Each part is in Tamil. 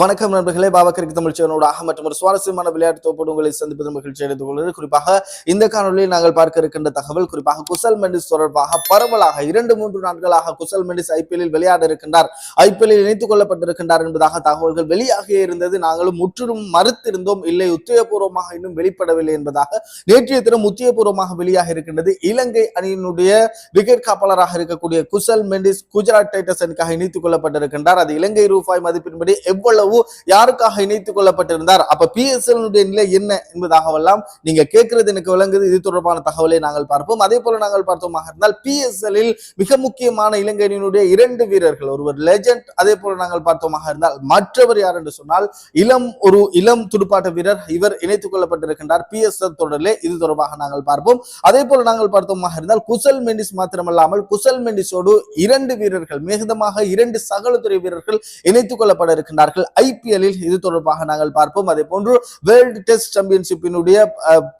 வணக்கம் நண்பர்களே பாபக்கருக்கு தமிழ் சேனலோடாக மற்றும் ஒரு சுவாரஸ்யமான விளையாட்டு தோப்போடு உங்களை சந்திப்பது மகிழ்ச்சி அடைந்து கொள்வது. குறிப்பாக இந்த காணொலியில் நாங்கள் பார்க்க இருக்கின்ற தகவல் குறிப்பாக குசல் மெண்டிஸ் தொடர்பாக பரவலாக இரண்டு மூன்று நாட்களாக குசல் மெண்டிஸ் ஐபிஎல்லில் விளையாட இருக்கின்றார். ஐபிஎல்லில் இணைத்துக் கொள்ளப்பட்டிருக்கின்றார் என்பதாக தகவல்கள் வெளியாகி இருந்தது. நாங்களும் முற்றிலும் மறுத்திருந்தோம். இல்லை உத்தியபூர்வமாக இன்னும் வெளிப்படவில்லை என்பதாக நேற்றைய தினம் உத்தியபூர்வமாக வெளியாக இருக்கின்றது. இலங்கை அணியினுடைய விக்கெட் காப்பாளராக இருக்கக்கூடிய குசல் மெண்டிஸ் குஜராத் டைட்டஸ் அணிக்காக இணைத்துக் கொள்ளப்பட்டிருக்கின்றார். அது இலங்கை ரூபாய் மதிப்பின்படி எவ்வளவு யாருக்காக இணைத்துக் கொள்ளப்பட்டிருந்தார்? அப்ப பிஎஸ்எல் நிலை என்ன என்பதாகவெல்லாம் நீங்க கேட்கறது எனக்கு விளங்குது. இது தொடர்பான தகவலை நாங்கள் பார்ப்போம். அதே போல நாங்கள் பார்த்தோமாக இருந்தால் பிஎஸ்எல்லில் மிக முக்கியமான இலங்கை இரண்டு வீரர்கள் ஒருவர் லெஜண்ட் அதே போல நாங்கள் பார்த்தோமாக இருந்தால் மற்றவர் யார் என்று சொன்னால் இளம் ஒரு இளம் துடுப்பாட்ட வீரர். இவர் இணைத்துக் கொள்ளப்பட்டிருக்கின்றார் பி எஸ் எல் தொடரிலே. இது தொடர்பாக நாங்கள் பார்ப்போம். அதே போல நாங்கள் பார்த்தோமாக இருந்தால் குசல் மெண்டிஸ் மாத்திரமல்லாமல் குசல் மெண்டிஸோடு இரண்டு வீரர்கள் மிகுதமாக இரண்டு சகலத்துறை வீரர்கள் இணைத்துக் கொள்ளப்பட இருக்கின்றார்கள். ஐபிஎல்லில் இது தொடர்பாக நாங்கள் பார்ப்போம். அதே போன்று வேர்ல்டு டெஸ்ட் சாம்பியன்ஷிப்பினுடைய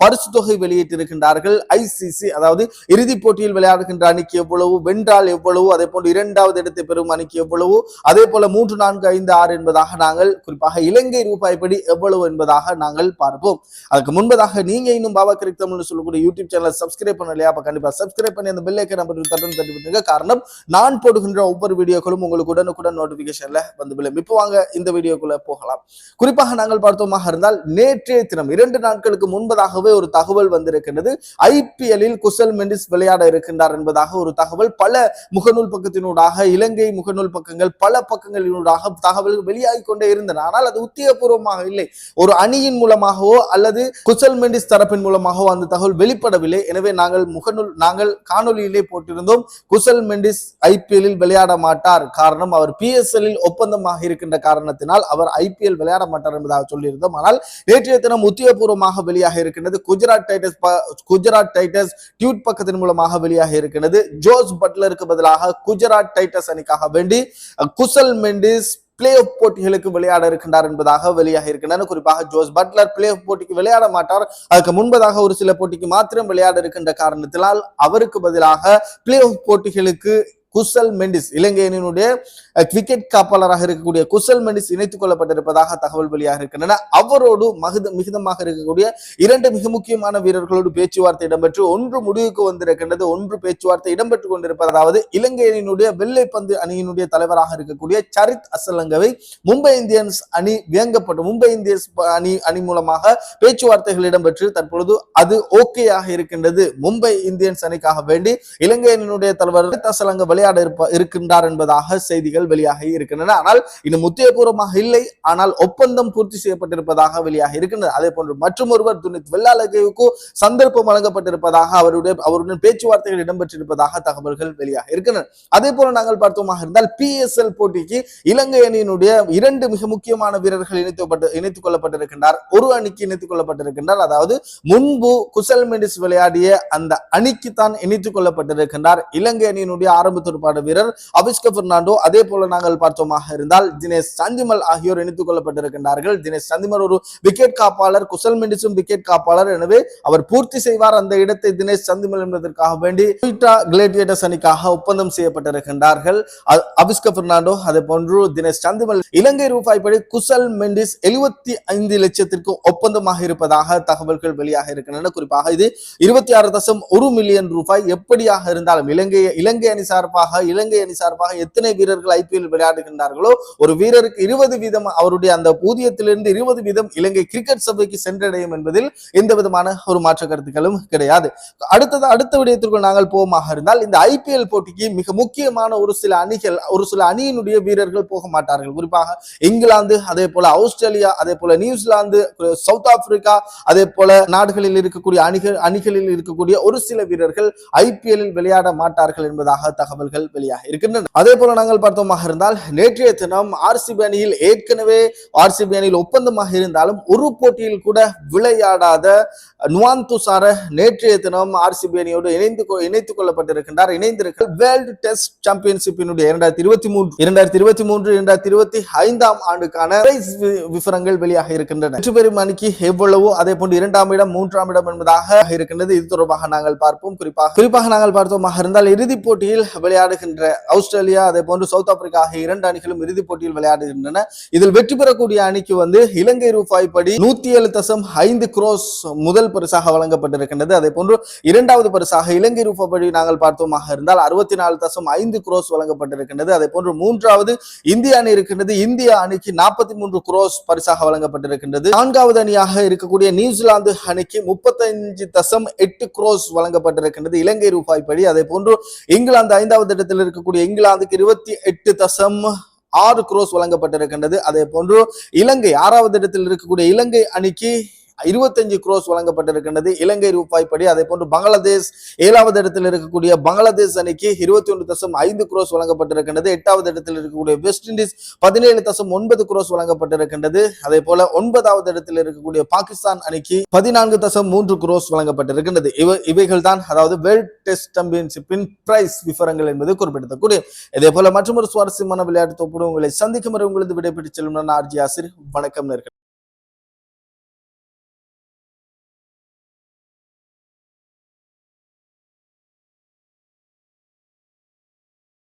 பரிசு தொகை வெளியிட்டிருக்கின்றார்கள். ஐசிசி அதாவது இறுதிப் போட்டியில் விளையாடுகின்ற அணிக்கு எவ்வளவு வென்றால் எவ்வளவு அதே போன்று இரண்டாவது இடத்தை பெறும் அணிக்கு எவ்வளவு அதே போல மூன்று நான்கு ஐந்து ஆறு என்பதாக நாங்கள் குறிப்பாக இலங்கை ரூபாய் படி எவ்வளவு என்பதாக நாங்கள் பார்ப்போம். அதுக்கு முன்பதாக நீங்க இன்னும் பாபா கிரிக் தமிழ்னு சொல்லக்கூடிய யூடியூப் சேனலை சப்ஸ்கிரைப் பண்ணலையா? அப்ப கண்டிப்பா சப்ஸ்கிரைப் பண்ணி அந்த பெல் ஐக்கன் நம்பர் தட்டன் தட்டி விட்டுருங்க. காரணம் நான் போடுகின்ற ஒவ்வொரு வீடியோக்களும் உங்களுக்கு உடனுக்குடன் நோட்டிபிகேஷன்ல வந்து விழும். இப்போ வாங்க இந்த வீடியோக்குள்ள போகலாம். குறிப்பாக நாங்கள் பார்த்தோமாக இருந்தால் நேற்றைய தினம் இரண்டு நாட்களுக்கு முன்பதாகவே ஒரு தகவல் வந்திருக்கின்றது. ஐபிஎல்லில் குசல் மெண்டிஸ் விளையாட இருக்கின்றார் என்பதாக ஒரு தகவல் பல முகநூல் பக்கத்தினூடாக இலங்கை முகநூல் பக்கங்கள் பல பக்கங்களினூடாக தகவல் வெளியாகி கொண்டே இருந்தன. ஆனால் அது உத்தியபூர்வமாக இல்லை. ஒரு அணியின் மூலமாகவோ அல்லது குசல் மெண்டிஸ் தரப்பின் மூலமாகவோ அந்த தகவல் வெளிப்படவில்லை. எனவே நாங்கள் முகநூல் நாங்கள் காணொலியிலே போட்டிருந்தோம் குசல் மெண்டிஸ் ஐபிஎல்லில் விளையாட மாட்டார். காரணம் அவர் பிஎஸ்எல்லில் ஒப்பந்தமாக இருக்கின்ற காரணத்தினால் அவர் ஐபிஎல் விளையாட மாட்டார் என்பதாக சொல்லியிருந்தோம். ஆனால் நேற்றைய தினம் உத்தியோகபூர்வமாக வெளியாக இருக்கின்றது. Gujarat Titans Gujarat Titans Dude பக்கத்தின் மூலமாக வெளியாக இருக்கின்றது. ஜோஸ் பட்லருக்கு பதிலாக குஜராத் டைட்டஸ் அணிக்காக வேண்டி குசல் மெண்டிஸ் பிளே ஆஃப் போட்டிகளுக்கு விளையாட இருக்கின்றார் என்பதாக வெளியாக இருக்கின்றன. குறிப்பாக ஜோஸ் பட்லர் பிளே ஆஃப் போட்டிக்கு விளையாட மாட்டார். அதுக்கு முன்பதாக ஒரு சில போட்டிக்கு மாத்திரம் விளையாட இருக்கின்ற காரணத்தினால் அவருக்கு பதிலாக பிளே ஆஃப் போட்டிகளுக்கு குசல் மெண்டிஸ் இலங்கை அணியினுடைய கிரிக்கெட் காப்பாளராக இருக்கக்கூடிய குசல் மெண்டிஸ் இணைத்துக் கொள்ளப்பட்டிருப்பதாக தகவல் வெளியாக இருக்கின்றன. அவரோடு மகுத மிகுதமாக இருக்கக்கூடிய இரண்டு மிக முக்கியமான வீரர்களோடு பேச்சுவார்த்தை இடம்பெற்று ஒன்று முடிவுக்கு வந்திருக்கின்றது ஒன்று பேச்சுவார்த்தை இடம்பெற்றுக் கொண்டிருப்பது. அதாவது இலங்கை அணியினுடைய வெள்ளை பந்து அணியினுடைய தலைவராக இருக்கக்கூடிய சரித் அசலங்கவை மும்பை இந்தியன்ஸ் அணி வியங்கப்பட்டு மும்பை இந்தியன்ஸ் அணி அணி மூலமாக பேச்சுவார்த்தைகள் இடம்பெற்று தற்பொழுது அது ஓகேயாக இருக்கின்றது. மும்பை இந்தியன்ஸ் அணிக்காக வேண்டி இலங்கை அணியினுடைய தலைவர் அசலங்க அசலங்க விளையாட இருப்ப இருக்கின்றார் என்பதாக செய்திகள் வெளியாகி இருக்கின்றன. ஆனால் இன்னும் உத்தியபூர்வமாக இல்லை. ஆனால் ஒப்பந்தம் பூர்த்தி செய்யப்பட்டிருப்பதாக வெளியாகி இருக்கின்றது. அதே போன்று மற்றும் ஒருவர் துணித் வெள்ளாலகேவுக்கு சந்தர்ப்பம் வழங்கப்பட்டிருப்பதாக அவருடைய அவருடன் பேச்சுவார்த்தைகள் இடம்பெற்றிருப்பதாக தகவல்கள் வெளியாக இருக்கின்றன. அதே போல நாங்கள் பார்த்தோமாக இருந்தால் பி எஸ் எல் போட்டிக்கு இலங்கை அணியினுடைய இரண்டு மிக முக்கியமான வீரர்கள் இணைத்துப்பட்டு இணைத்துக் கொள்ளப்பட்டிருக்கின்றார். ஒரு அணிக்கு இணைத்துக் கொள்ளப்பட்டிருக்கின்றார். அதாவது முன்பு குசல் மெண்டிஸ் விளையாடிய அந்த அணிக்கு தான் இணைத்துக் கொள்ளப்பட்டிருக்கின்றார். இலங்கை அணியினுடைய ஆரம்பத்து துடுப்பாட்ட வீரர் அபிஷ்க பெர்னாண்டோ. அதே போல நாங்கள் பார்த்தோமாக இருந்தால் தினேஷ் சந்திமல் ஆகியோர் இணைத்துக் கொள்ளப்பட்டிருக்கின்றார்கள். தினேஷ் சந்திமல் ஒரு விக்கெட் காப்பாளர் குசல் மெண்டிஸும் விக்கெட் காப்பாளர். எனவே அவர் பூர்த்தி செய்வார் அந்த இடத்தை தினேஷ் சந்திமல் என்பதற்காக வேண்டி கிளேடியேட்டர்ஸ் அணிக்காக ஒப்பந்தம் செய்யப்பட்டிருக்கின்றார்கள். அபிஷ்க பெர்னாண்டோ அதே போன்று தினேஷ் சந்திமல் இலங்கை ரூபாய் படி குசல் மெண்டிஸ் எழுபத்தி ஐந்து லட்சத்திற்கு ஒப்பந்தமாக இருப்பதாக தகவல்கள் வெளியாக இருக்கின்றன. குறிப்பாக இது இருபத்தி ஆறு தசம் ஒரு மில்லியன் ரூபாய். எப்படியாக இருந்தாலும் இலங்கை இலங்கை அணி சார்பாக இலங்கை அணி சார்பாக எத்தனை வீரர்கள் ஐபிஎல் விளையாடுகின்றார்களோ ஒரு வீரருக்கு இருபது வீதம் அவருடைய அந்த ஊதியத்திலிருந்து இருபது வீதம் இலங்கை கிரிக்கெட் சபைக்கு சென்றடையும் என்பதில் எந்த விதமான ஒரு மாற்று கருத்துக்களும் கிடையாது. அடுத்தது அடுத்த விடயத்திற்குள் நாங்கள் போகமாக இருந்தால் இந்த ஐபிஎல் போட்டிக்கு மிக முக்கியமான ஒரு சில அணிகள் ஒரு சில அணியினுடைய வீரர்கள் போக மாட்டார்கள். குறிப்பாக இங்கிலாந்து அதே போல ஆஸ்திரேலியா அதே போல நியூசிலாந்து சவுத் ஆப்பிரிக்கா அதே போல நாடுகளில் இருக்கக்கூடிய அணிகள் அணிகளில் இருக்கக்கூடிய ஒரு சில வீரர்கள் ஐபிஎல்லில் விளையாட மாட்டார்கள் என்பதாக தகவல்கள் வெளியாக இருக்கின்றன. அதே போல நாங்கள் பார்த்தோமாக இருந்தால் நேற்றைய தினம் ஆர்சிபி அணியில் ஏற்கனவே ஆர்சிபி அணியில் ஒப்பந்தமாக இருந்தாலும் ஒரு போட்டியில் கூட விளையாடாத நுவான் துசார நேற்றைய தினம் ஆர்சிபி அணியோடு இணைந்து இணைத்துக் கொள்ளப்பட்டிருக்கின்றார். இணைந்திருக்க வேர்ல்டு டெஸ்ட் சாம்பியன்ஷிப்பினுடைய இரண்டாயிரத்தி இருபத்தி மூன்று இரண்டாயிரத்தி இருபத்தி மூன்று இரண்டாயிரத்தி இருபத்தி ஐந்தாம் ஆண்டுக்கான விவரங்கள் வெளியாக இருக்கின்றன. வெற்றி பெறும் அணிக்கு எவ்வளவோ அதே போன்று இரண்டாம் இடம் மூன்றாம் இடம் என்பதாக இருக்கின்றது. இது தொடர்பாக நாங்கள் பார்ப்போம். குறிப்பாக குறிப்பாக நாங்கள் பார்த்தோமாக இருந்தால் இறுதிப் போட்டியில் விளையாட விளையாடுகின்ற ஆஸ்திரேலியா அதே போன்று சவுத் ஆப்பிரிக்கா ஆகிய இரண்டு அணிகளும் இறுதிப் போட்டியில் விளையாடுகின்றன. இதில் வெற்றி பெறக்கூடிய அணிக்கு வந்து இலங்கை ரூபாய் படி நூத்தி ஏழு தசம் ஐந்து குரோஸ் முதல் பரிசாக வழங்கப்பட்டிருக்கின்றது. அதே போன்று இரண்டாவது பரிசாக இலங்கை ரூபாய் படி நாங்கள் பார்த்தோமாக இருந்தால் அறுபத்தி நாலு தசம் ஐந்து குரோஸ் வழங்கப்பட்டிருக்கின்றது. அதே போன்று மூன்றாவது இந்திய அணி இருக்கின்றது. இந்திய அணிக்கு நாற்பத்தி மூன்று குரோஸ் பரிசாக வழங்கப்பட்டிருக்கின்றது. நான்காவது அணியாக இருக்கக்கூடிய நியூசிலாந்து அணிக்கு முப்பத்தைந்து தசம் எட்டு குரோஸ் வழங்கப்பட்டிருக்கின்றது. இலங்கை ரூபாய் படி. அதே போன்று இங்கிலாந்து ஐந்தாவது இடத்தில் இருக்கக்கூடிய இங்கிலாந்துக்கு இருபத்தி எட்டு தசம் ஆறு குரோஸ் வழங்கப்பட்டிருக்கின்றது. அதே போன்று இலங்கை ஆறாவது இடத்தில் இருக்கக்கூடிய இலங்கை அணிக்கு இருபத்தஞ்சு குரோஸ் வழங்கப்பட்டிருக்கின்றது. இலங்கை ரூபாய் படி. அதே போன்று பங்களாதேஷ் ஏழாவது இடத்தில் இருக்கக்கூடிய பங்களாதேஷ் அணிக்கு இருபத்தி ஒன்று தசம் ஐந்து குரோஸ் வழங்கப்பட்டிருக்கின்றது. எட்டாவது இடத்தில் இருக்கக்கூடிய வெஸ்ட் இண்டீஸ் பதினேழு தசம் ஒன்பது குரோஸ் வழங்கப்பட்டிருக்கின்றது. அதே போல ஒன்பதாவது இடத்தில் இருக்கக்கூடிய பாகிஸ்தான் அணிக்கு பதினான்கு தசம் மூன்று குரோஸ் வழங்கப்பட்டிருக்கின்றது. இவ இவைகள் தான் அதாவது வேர்ல்ட் டெஸ்ட் சாம்பியன்ஷிப்பின் பிரைஸ் விவரங்கள் என்பது குறிப்பிடத்தக்கூடிய இதே போல மற்றொரு சுவாரஸ்யமான விளையாட்டு தொப்புடன் உங்களை சந்திக்கும் வரை உங்களது விடைபெற்று செல்லும் நான் ஆர்ஜி ஆசிர். வணக்கம் நேர்கள்.